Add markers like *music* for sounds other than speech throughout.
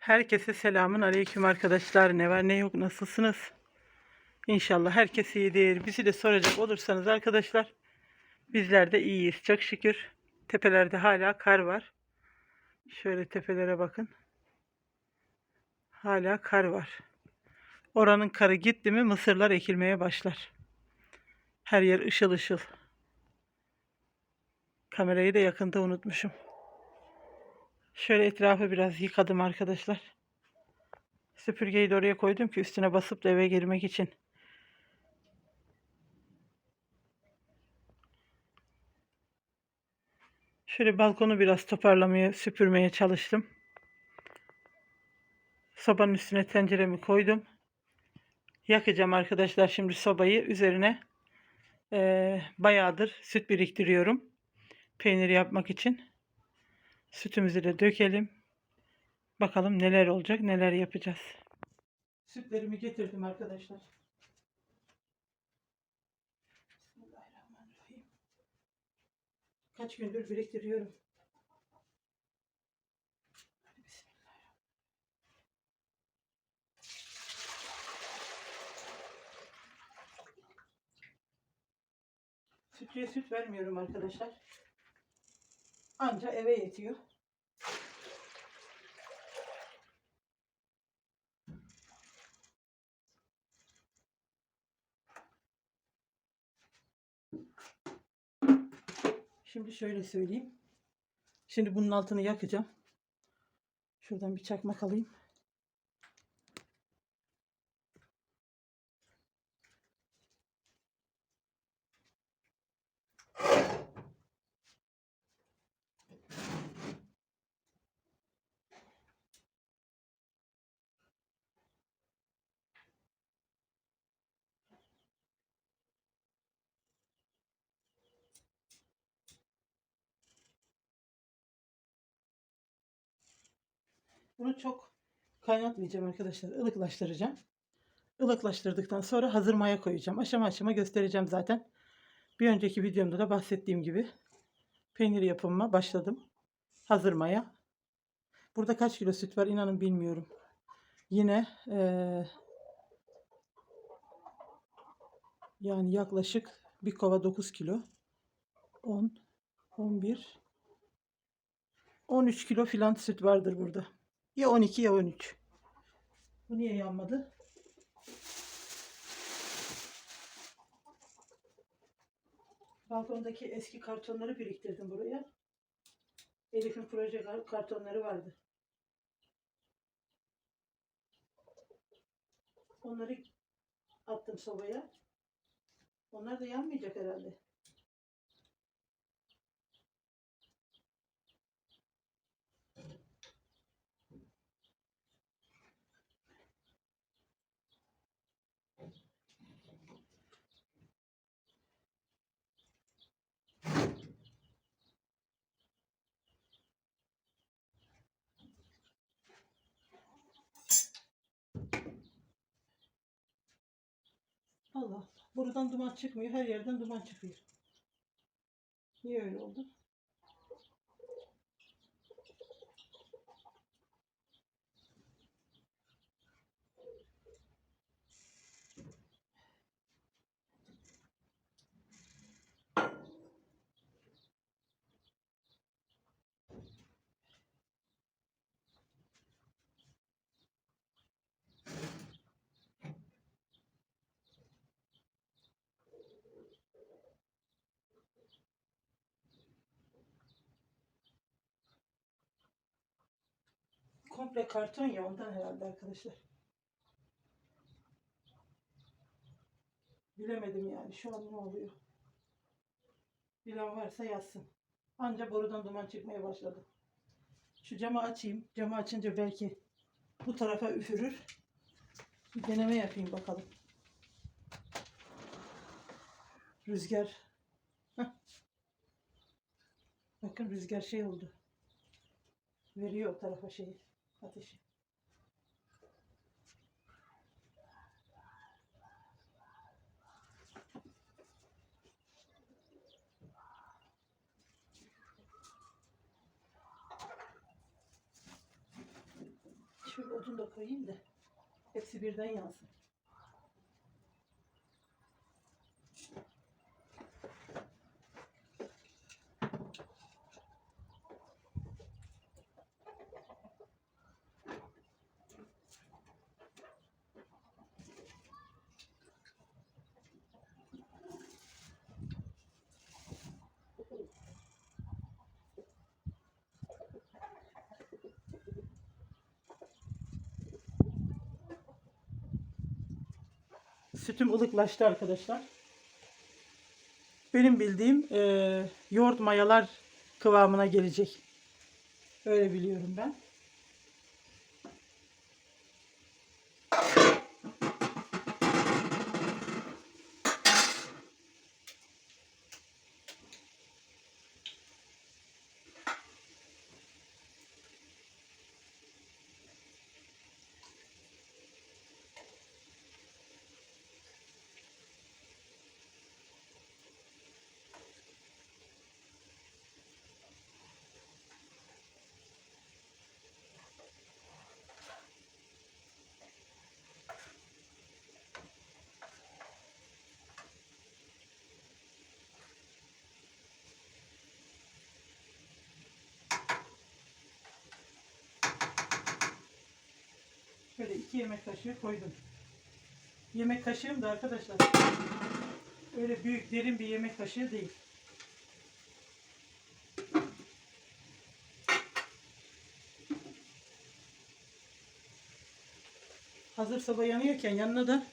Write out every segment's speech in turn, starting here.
Herkese selamun aleyküm arkadaşlar. Ne var ne yok nasılsınız? İnşallah herkes iyidir. Bizi de soracak olursanız arkadaşlar bizler de iyiyiz çok şükür. Tepelerde hala kar var. Şöyle tepelere bakın. Hala kar var. Oranın karı gitti mi mısırlar ekilmeye başlar. Her yer ışıl ışıl. Kamerayı da yakında unutmuşum. Şöyle etrafı biraz yıkadım arkadaşlar. Süpürgeyi de oraya koydum ki üstüne basıp da eve girmek için. Şöyle balkonu biraz toparlamaya, süpürmeye çalıştım. Sobanın üstüne tenceremi koydum. Yakacağım arkadaşlar şimdi sobayı. Üzerine eee, bayağıdır süt biriktiriyorum. Peynir yapmak için. Sütümüzü de dökelim. Bakalım neler olacak, neler yapacağız. Sütlerimi getirdim arkadaşlar. Kaç gündür biriktiriyorum. Sütçüye süt vermiyorum arkadaşlar. Anca eve yetiyor. Şimdi şöyle söyleyeyim. Şimdi bunun altını yakacağım. Şuradan bir çakmak alayım. Bunu çok kaynatmayacağım arkadaşlar. Ilıklaştıracağım. Ilıklaştırdıktan sonra hazır maya koyacağım. Aşama aşama göstereceğim zaten. Bir önceki videomda da bahsettiğim gibi peynir yapımına başladım. Hazır maya. Burada kaç kilo süt var inanın bilmiyorum. Yine eee, yani yaklaşık bir kova 9 kilo. 10, 11, 13 kilo filan süt vardır burada. Ya 12 ya 13. Bu niye yanmadı? Balkondaki eski kartonları biriktirdim buraya. Elif'in proje kar- kartonları vardı. Onları attım sobaya. Onlar da yanmayacak herhalde. Allah Allah. Buradan duman çıkmıyor. Her yerden duman çıkıyor. Niye öyle oldu? Komple karton ya ondan herhalde arkadaşlar. Bilemedim yani şu an ne oluyor. Bilen varsa yazsın. Anca borudan duman çıkmaya başladı. Şu camı açayım. Camı açınca belki bu tarafa üfürür. Bir deneme yapayım bakalım. Rüzgar. Heh. Bakın rüzgar şey oldu. Veriyor o tarafa şeyi. Ateşi. Şöyle odun da koyayım da hepsi birden yansın. Sütüm ılıklaştı arkadaşlar. Benim bildiğim eee, yoğurt mayalar kıvamına gelecek. Öyle biliyorum ben. Şöyle iki yemek kaşığı koydum. Yemek kaşığım da arkadaşlar öyle büyük derin bir yemek kaşığı değil. Hazır soba yanıyorken yanına da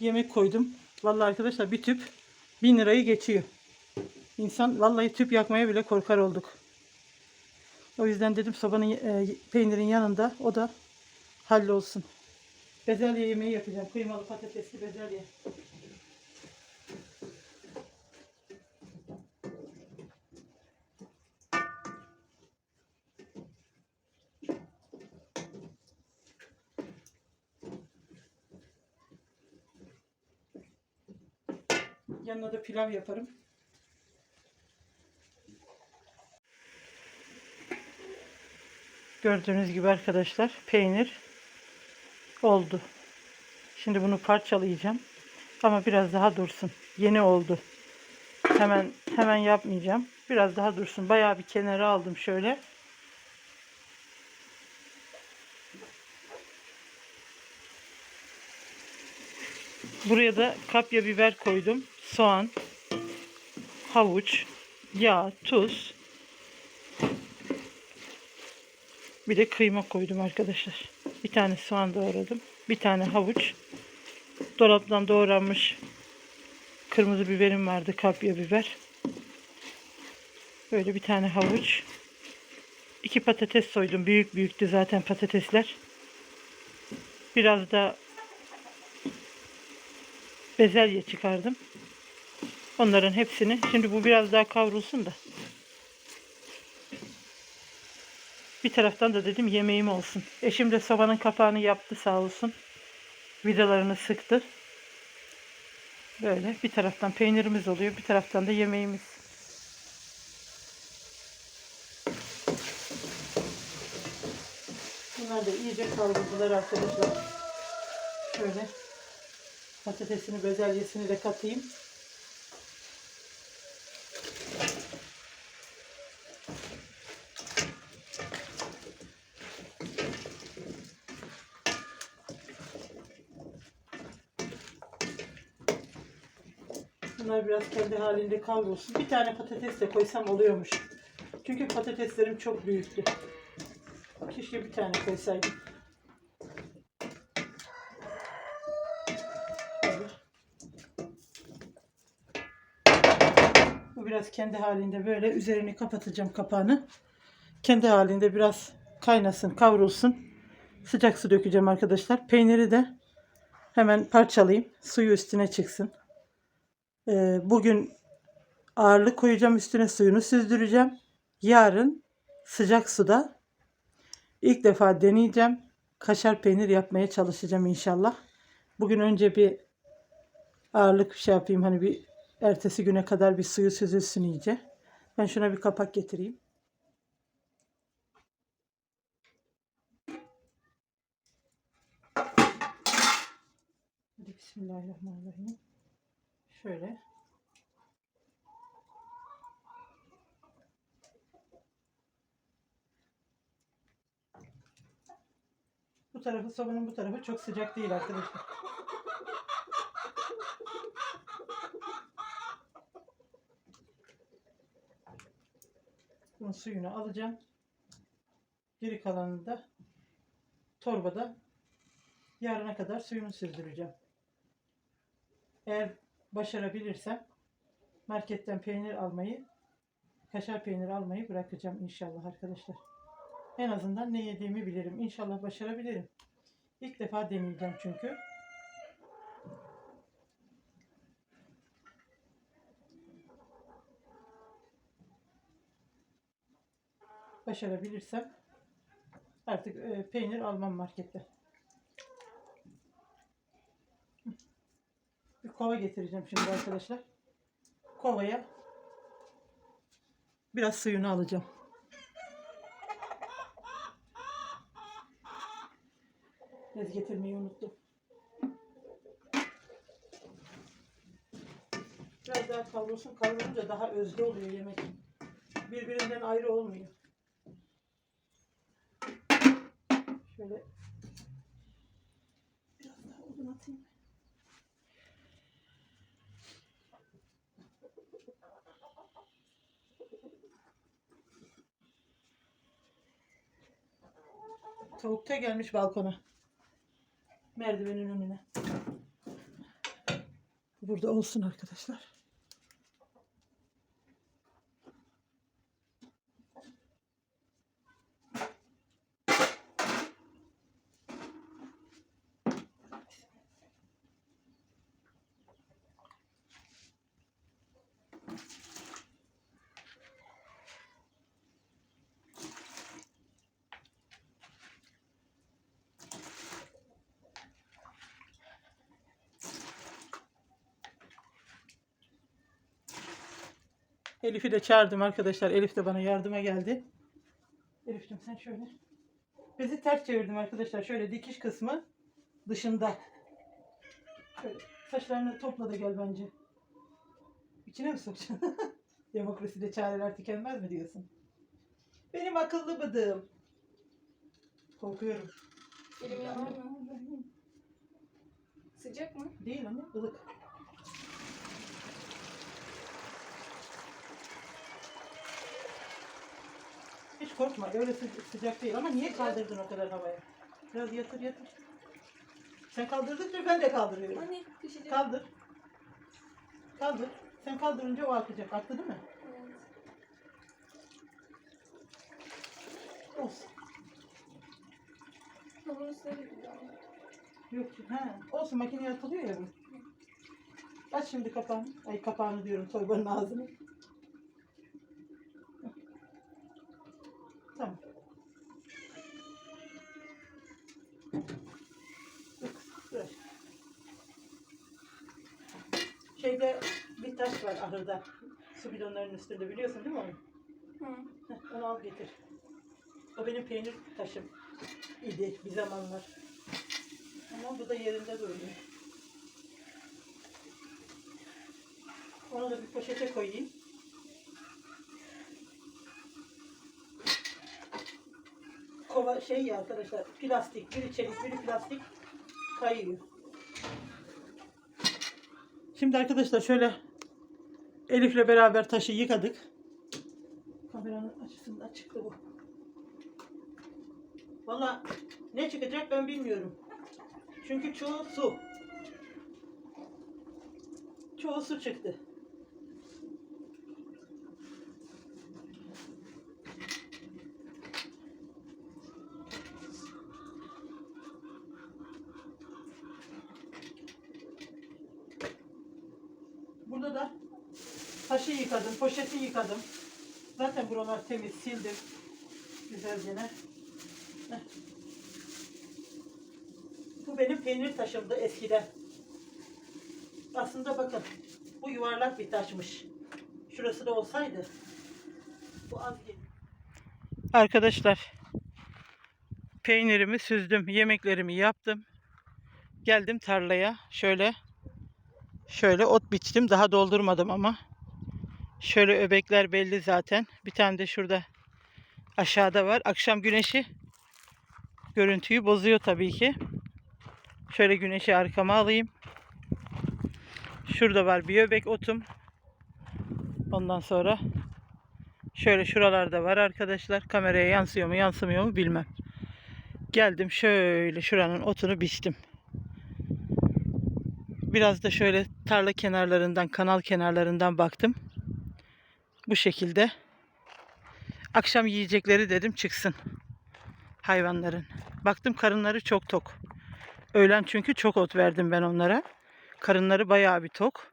yemek koydum. Vallahi arkadaşlar bir tüp bin lirayı geçiyor. İnsan vallahi tüp yakmaya bile korkar olduk. O yüzden dedim sobanın e, peynirin yanında o da hallolsun. Bezelye yemeği yapacağım. Kıymalı patatesli bezelye. Yanına da pilav yaparım. Gördüğünüz gibi arkadaşlar peynir oldu. Şimdi bunu parçalayacağım. Ama biraz daha dursun. Yeni oldu. Hemen hemen yapmayacağım. Biraz daha dursun. Bayağı bir kenara aldım şöyle. Buraya da kapya biber koydum. Soğan, havuç, yağ, tuz. Bir de kıyma koydum arkadaşlar. Bir tane soğan doğradım. Bir tane havuç. Dolaptan doğranmış kırmızı biberim vardı. Kapya biber. Böyle bir tane havuç. İki patates soydum. Büyük büyüktü zaten patatesler. Biraz da bezelye çıkardım. Onların hepsini. Şimdi bu biraz daha kavrulsun da. Bir taraftan da dedim yemeğim olsun. Eşim de sobanın kapağını yaptı sağ olsun. Vidalarını sıktı. Böyle bir taraftan peynirimiz oluyor. Bir taraftan da yemeğimiz. Bunlar da iyice kavruldular arkadaşlar. Şöyle patatesini, bezelyesini de katayım. Bunlar biraz kendi halinde kavrulsun. Bir tane patates de koysam oluyormuş. Çünkü patateslerim çok büyüktü. Keşke bir tane koysaydım. Bu biraz kendi halinde böyle üzerini kapatacağım kapağını. Kendi halinde biraz kaynasın, kavrulsun. Sıcak su dökeceğim arkadaşlar. Peyniri de hemen parçalayayım. Suyu üstüne çıksın. Ee, bugün ağırlık koyacağım üstüne suyunu süzdüreceğim. Yarın sıcak suda ilk defa deneyeceğim. Kaşar peynir yapmaya çalışacağım inşallah. Bugün önce bir ağırlık şey yapayım hani bir ertesi güne kadar bir suyu süzülsün iyice. Ben şuna bir kapak getireyim. Bismillahirrahmanirrahim. Şöyle. Bu tarafı sobanın bu tarafı çok sıcak değil arkadaşlar. Bunun suyunu alacağım. Geri kalanını da torbada yarına kadar suyunu süzdüreceğim. Eğer başarabilirsem marketten peynir almayı, kaşar peynir almayı bırakacağım inşallah arkadaşlar. En azından ne yediğimi bilirim. İnşallah başarabilirim. İlk defa deneyeceğim çünkü. Başarabilirsem artık e, peynir almam markette. Bir kova getireceğim şimdi arkadaşlar. Kovaya biraz suyunu alacağım. Bez getirmeyi unuttum. Biraz daha kavrulsun. Kavrulunca daha özlü oluyor yemek. Birbirinden ayrı olmuyor. Şöyle biraz daha odun atayım. Tavuk da gelmiş balkona. Merdivenin önüne. Burada olsun arkadaşlar. Elif'i de çağırdım arkadaşlar. Elif de bana yardıma geldi. Elif'cim sen şöyle. Bezi ters çevirdim arkadaşlar. Şöyle dikiş kısmı dışında. Şöyle saçlarını topla da gel bence. İçine mi sokacaksın? *laughs* Demokraside çareler tükenmez mi diyorsun? Benim akıllı bıdığım. Korkuyorum. Elim yanar mı? Sıcak mı? Değil anne ılık. Hiç korkma öyle sı- sıcak değil ama niye kaldırdın o kadar havaya? Biraz yatır yatır. Sen kaldırdıkça ben de kaldırıyorum. Anne düşecek. Kaldır. Kaldır. Sen kaldırınca o akacak. Aktı değil mi? Evet. Olsun. Tavuğun üstüne gidiyor. Yok. Ha. Olsun makineye atılıyor ya bu. Aç şimdi kapağını. Ay kapağını diyorum torbanın ağzını. Şeyde bir taş var ahırda. Su bidonlarının üstünde biliyorsun değil mi onu? Hı. Heh, onu al getir. O benim peynir taşım idi bir zamanlar. Ama bu da yerinde duruyor. Onu da bir poşete koyayım. Kova şey ya arkadaşlar plastik, biri çelik, biri plastik kayıyor. Şimdi arkadaşlar şöyle Elif'le beraber taşı yıkadık. Kameranın açısından çıktı bu. Valla ne çıkacak ben bilmiyorum. Çünkü çoğu su. Çoğu su çıktı. Burada da taşı yıkadım, poşeti yıkadım. Zaten buralar temiz, sildim. Güzelce ne? Heh. Bu benim peynir taşımdı eskiden. Aslında bakın bu yuvarlak bir taşmış. Şurası da olsaydı. Bu az. Arkadaşlar peynirimi süzdüm. Yemeklerimi yaptım. Geldim tarlaya. Şöyle şöyle ot biçtim. Daha doldurmadım ama. Şöyle öbekler belli zaten. Bir tane de şurada aşağıda var. Akşam güneşi görüntüyü bozuyor tabii ki. Şöyle güneşi arkama alayım. Şurada var bir öbek otum. Ondan sonra şöyle şuralarda var arkadaşlar. Kameraya yansıyor mu yansımıyor mu bilmem. Geldim şöyle şuranın otunu biçtim. Biraz da şöyle tarla kenarlarından, kanal kenarlarından baktım. Bu şekilde. Akşam yiyecekleri dedim çıksın hayvanların. Baktım karınları çok tok. Öğlen çünkü çok ot verdim ben onlara. Karınları bayağı bir tok.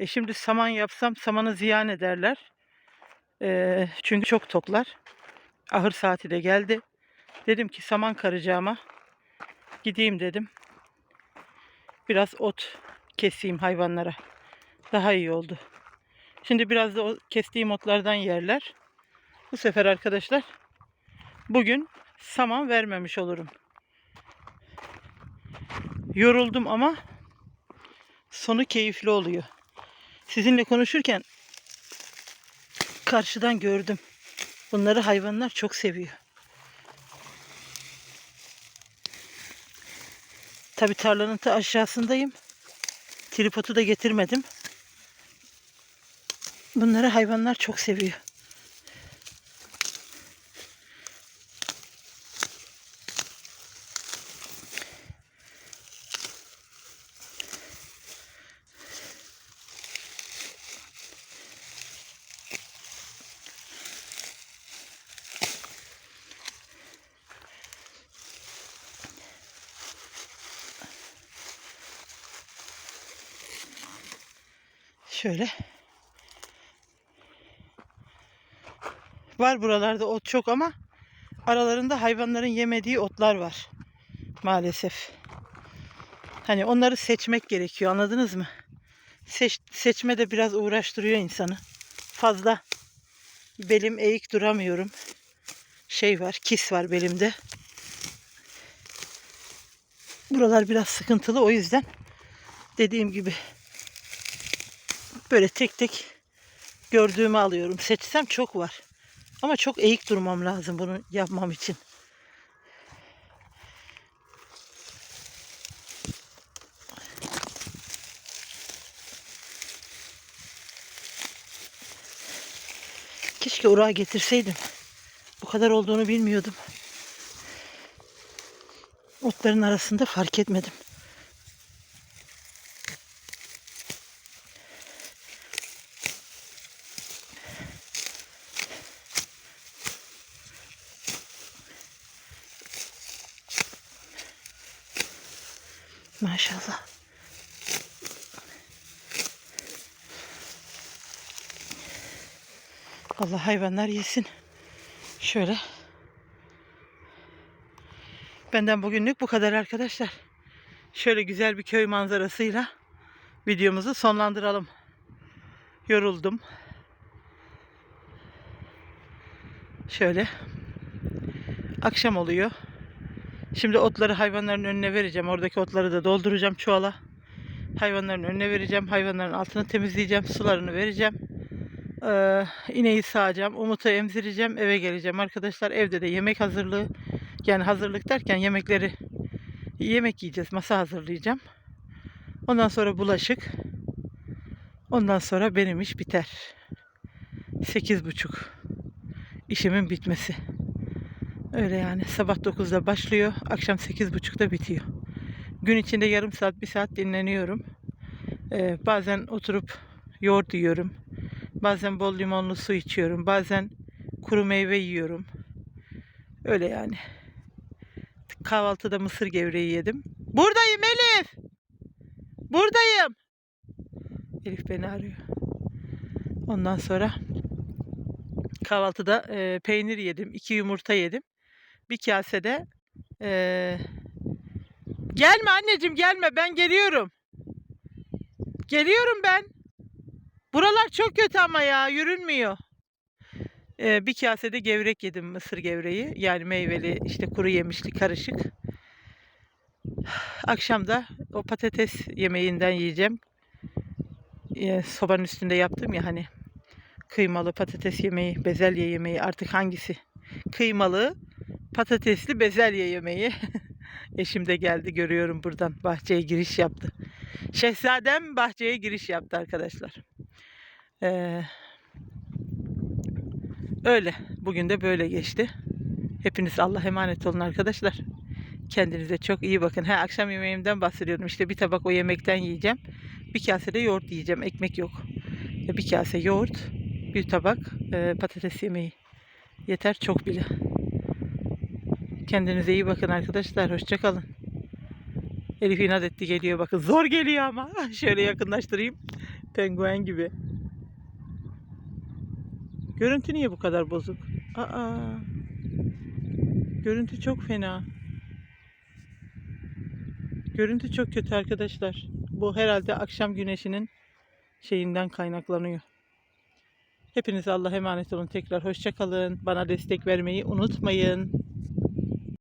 E şimdi saman yapsam samanı ziyan ederler. E, çünkü çok toklar. Ahır saati de geldi. Dedim ki saman karacağıma gideyim dedim. Biraz ot keseyim hayvanlara. Daha iyi oldu. Şimdi biraz da o kestiğim otlardan yerler. Bu sefer arkadaşlar bugün saman vermemiş olurum. Yoruldum ama sonu keyifli oluyor. Sizinle konuşurken karşıdan gördüm. Bunları hayvanlar çok seviyor. Tabi tarlanın ta aşağısındayım. Tripodu da getirmedim. Bunları hayvanlar çok seviyor. Şöyle. Var buralarda ot çok ama aralarında hayvanların yemediği otlar var. Maalesef. Hani onları seçmek gerekiyor anladınız mı? Seç, seçme de biraz uğraştırıyor insanı. Fazla belim eğik duramıyorum. Şey var, kis var belimde. Buralar biraz sıkıntılı o yüzden dediğim gibi Böyle tek tek gördüğümü alıyorum. Seçsem çok var. Ama çok eğik durmam lazım bunu yapmam için. Keşke urağı getirseydim. Bu kadar olduğunu bilmiyordum. Otların arasında fark etmedim. Maşallah. Allah hayvanlar yesin. Şöyle. Benden bugünlük bu kadar arkadaşlar. Şöyle güzel bir köy manzarasıyla videomuzu sonlandıralım. Yoruldum. Şöyle. Akşam oluyor. Şimdi otları hayvanların önüne vereceğim. Oradaki otları da dolduracağım çuvala. Hayvanların önüne vereceğim. Hayvanların altını temizleyeceğim. Sularını vereceğim. Ee, ineği sağacağım. Umut'u emzireceğim. Eve geleceğim. Arkadaşlar evde de yemek hazırlığı. Yani hazırlık derken yemekleri yemek yiyeceğiz. Masa hazırlayacağım. Ondan sonra bulaşık. Ondan sonra benim iş biter. Sekiz buçuk. işimin bitmesi. Öyle yani sabah 9'da başlıyor, akşam 8.30'da bitiyor. Gün içinde yarım saat, bir saat dinleniyorum. Ee, bazen oturup yoğurt yiyorum. Bazen bol limonlu su içiyorum. Bazen kuru meyve yiyorum. Öyle yani. Kahvaltıda mısır gevreği yedim. Buradayım Elif. Buradayım. Elif beni arıyor. Ondan sonra kahvaltıda e, peynir yedim. iki yumurta yedim bir kasede eee, gelme anneciğim gelme ben geliyorum. Geliyorum ben. Buralar çok kötü ama ya yürünmüyor. Eee, bir kasede gevrek yedim mısır gevreği. Yani meyveli işte kuru yemişli karışık. Akşam da o patates yemeğinden yiyeceğim. Ee, sobanın üstünde yaptım ya hani kıymalı patates yemeği, bezelye yemeği artık hangisi? Kıymalı, patatesli bezelye yemeği. *laughs* Eşim de geldi görüyorum buradan bahçeye giriş yaptı. Şehzadem bahçeye giriş yaptı arkadaşlar. Ee, öyle. Bugün de böyle geçti. Hepiniz Allah emanet olun arkadaşlar. Kendinize çok iyi bakın. Ha, akşam yemeğimden bahsediyorum. İşte bir tabak o yemekten yiyeceğim. Bir kase de yoğurt yiyeceğim. Ekmek yok. Bir kase yoğurt, bir tabak e, patates yemeği. Yeter çok bile. Kendinize iyi bakın arkadaşlar. Hoşçakalın. Elif inat etti geliyor bakın. Zor geliyor ama. *laughs* Şöyle yakınlaştırayım. Penguen gibi. Görüntü niye bu kadar bozuk? Aa. Görüntü çok fena. Görüntü çok kötü arkadaşlar. Bu herhalde akşam güneşinin şeyinden kaynaklanıyor. Hepinize Allah'a emanet olun. Tekrar hoşça kalın. Bana destek vermeyi unutmayın.